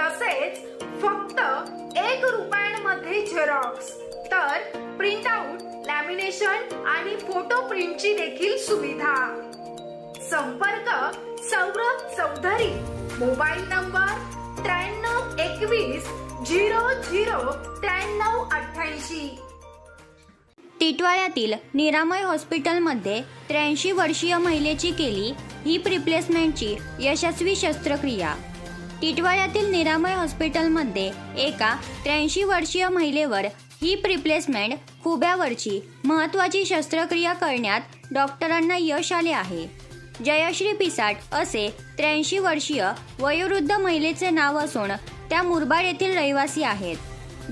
तसेच फक्त एक रुपयांमध्ये झेरॉक्स तर प्रिंट आउट लॅमिनेशन आणि फोटो प्रिंटची देखील सुविधा. संपर्क सौरभ चौधरी. मोबाईल नंबर त्र्याण्णव एकवीस झिरो झिरो त्र्याण्णव अठ्ठ्याऐंशी. टिटवाळ्यातील निरामय हॉस्पिटलमध्ये त्र्याऐंशी वर्षीय महिलेची केली हिप रिप्लेसमेंटची यशस्वी शस्त्रक्रिया. टिटवाळ्यातील निरामय हॉस्पिटलमध्ये एका त्र्याऐंशी वर्षीय महिलेवर हिप रिप्लेसमेंट खुब्यावरची महत्त्वाची शस्त्रक्रिया करण्यात डॉक्टरांना यश आले आहे. जयश्री पिसाट असे त्र्याऐंशी वर्षीय वयोवृद्ध महिलेचे नाव असून त्या मुरबाड येथील रहिवासी आहेत.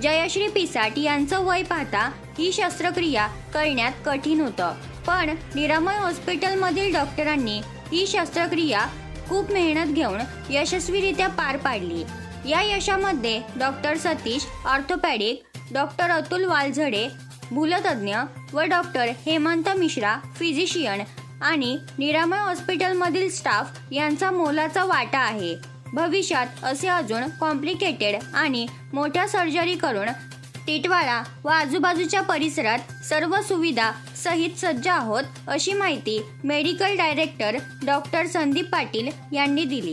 जयश्री पिसाट यांचं वय पाहता ही शस्त्रक्रिया करण्यात कठीण होतं. पण निरामय हॉस्पिटलमधील डॉक्टरांनी ही शस्त्रक्रिया खूप मेहनत घेऊन यशस्वीरित्या पार पाडली. या यशामध्ये doctor Satish orthopaedic doctor Atul Walzade भूलतज्ञ व डॉक्टर हेमंत मिश्रा फिजिशियन आणि निरामय हॉस्पिटलमधील स्टाफ यांचा मोलाचा वाटा आहे. भविष्यात असे अजून कॉम्प्लिकेटेड आणि मोठ्या सर्जरी करून टिटवाळा व आजूबाजूच्या परिसरात सर्व सुविधा सहित सज्ज आहोत अशी माहिती medical director doctor Sandeep Patil यांनी दिली.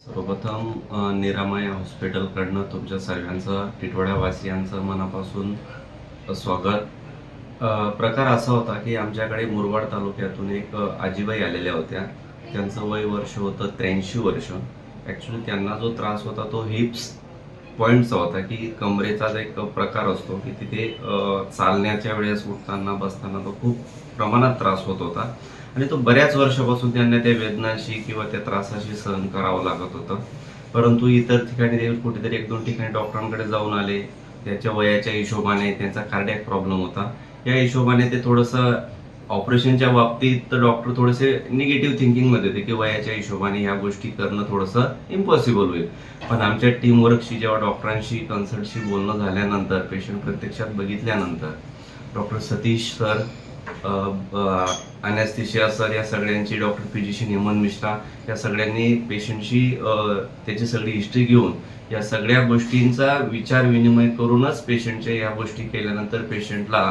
सर्वप्रथम अ, निरामय हॉस्पिटलकडनं तुमच्या सर्वांचं टिटवाड्यावासियांचं मनापासून स्वागत. प्रकार असा होता की आमच्याकडे मुरबाड तालुक्यातून एक आजीबाई आलेल्या होत्या. त्यांचं वय वर्ष होतं त्र्याऐंशी वर्ष. ॲक्च्युली त्यांना जो त्रास होता तो हिप्स पॉईंटचा होता की कमरेचा जो एक प्रकार असतो की तिथे चालण्याच्या वेळेस उठताना बसताना तो खूप प्रमाणात त्रास होत होता. आणि तो बऱ्याच वर्षापासून त्यांना त्या वेदनाशी किंवा त्या त्रासाशी सहन करावं लागत होतं. परंतु इतर ठिकाणी ते कुठेतरी एक दोन ठिकाणी डॉक्टरांकडे जाऊन आले. त्याच्या वयाच्या हिशोबाने त्यांचा कार्डियक प्रॉब्लेम होता. या हिशोबाने ते थोडंसं ऑपरेशनच्या बाबतीत डॉक्टर थोडेसे निगेटिव्ह थिंकिंगमध्ये होते की वयाच्या हिशोबाने ह्या गोष्टी करणं थोडंसं इम्पॉसिबल होईल. पण आमच्या टीमवर्कशी जेव्हा डॉक्टरांशी कन्सल्टशी बोलणं झाल्यानंतर पेशंट प्रत्यक्षात बघितल्यानंतर doctor Satish sir anaesthesia sir या सगळ्यांची डॉक्टर फिजिशियन हेमंत मिश्रा या सगळ्यांनी पेशंटशी त्याची सगळी हिस्ट्री घेऊन या सगळ्या गोष्टींचा विचार विनिमय करूनच पेशंटच्या या गोष्टी केल्यानंतर पेशंटला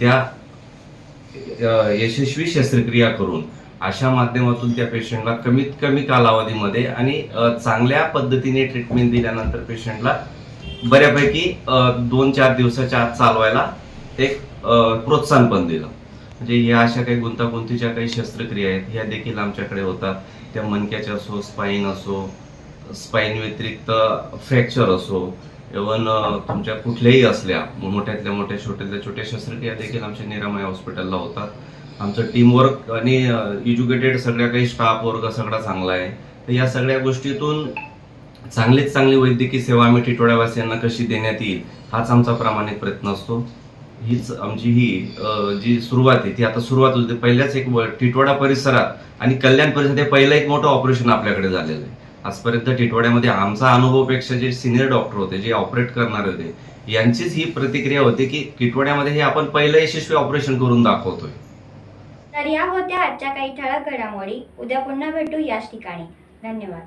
त्या यशस्वी शस्त्रक्रिया करून अशा माध्यमातून त्या पेशंटला कमीत कमी कालावधीमध्ये आणि चांगल्या पद्धतीने ट्रीटमेंट दिल्यानंतर पेशंटला बऱ्यापैकी दोन चार दिवसाच्या आत चालवायला एक प्रोत्साहन पण दिलं. म्हणजे या अशा काही गुंतागुंतीच्या काही शस्त्रक्रिया आहेत ह्या देखील आमच्याकडे होतात. त्या मणक्याच्या असो स्पाईन असो स्पाईन व्यतिरिक्त फ्रॅक्चर असो इवन uh, तुमच्या कुठल्याही असल्या मोठ्यातल्या मोठ्या छोट्यातल्या छोट्या शस्त्रक्रिया देखील आमच्या निरामय हॉस्पिटलला होतात. आमचं टीमवर्क आणि uh, एज्युकेटेड सगळ्या काही स्टाफ वर्ग सगळा चांगला आहे. तर या सगळ्या गोष्टीतून चांगलीच चांगली वैद्यकीय सेवा आम्ही टिटवाड्यावासियांना कशी देण्यात येईल हाच आमचा प्रामाणिक प्रयत्न असतो. हीच आमची ही uh, जी सुरुवात आहे ती आता सुरुवात होते. पहिल्याच एक टिटवाडा परिसरात आणि कल्याण परिसरात हे पहिलं एक मोठं ऑपरेशन आपल्याकडे झालेलं आहे. आजपर्यंत टिटवाड्यामध्ये आमचा अनुभवपेक्षा जे सिनियर डॉक्टर होते जे ऑपरेट करणारे होते यांचीच ही प्रतिक्रिया होती की टिटवाड्यामध्ये हे आपण पहिलं यशस्वी ऑपरेशन करून दाखवतोय. तर या होत्या आजच्या काही ठळक घडामोडी. उद्या पुन्हा भेटू याच ठिकाणी. धन्यवाद.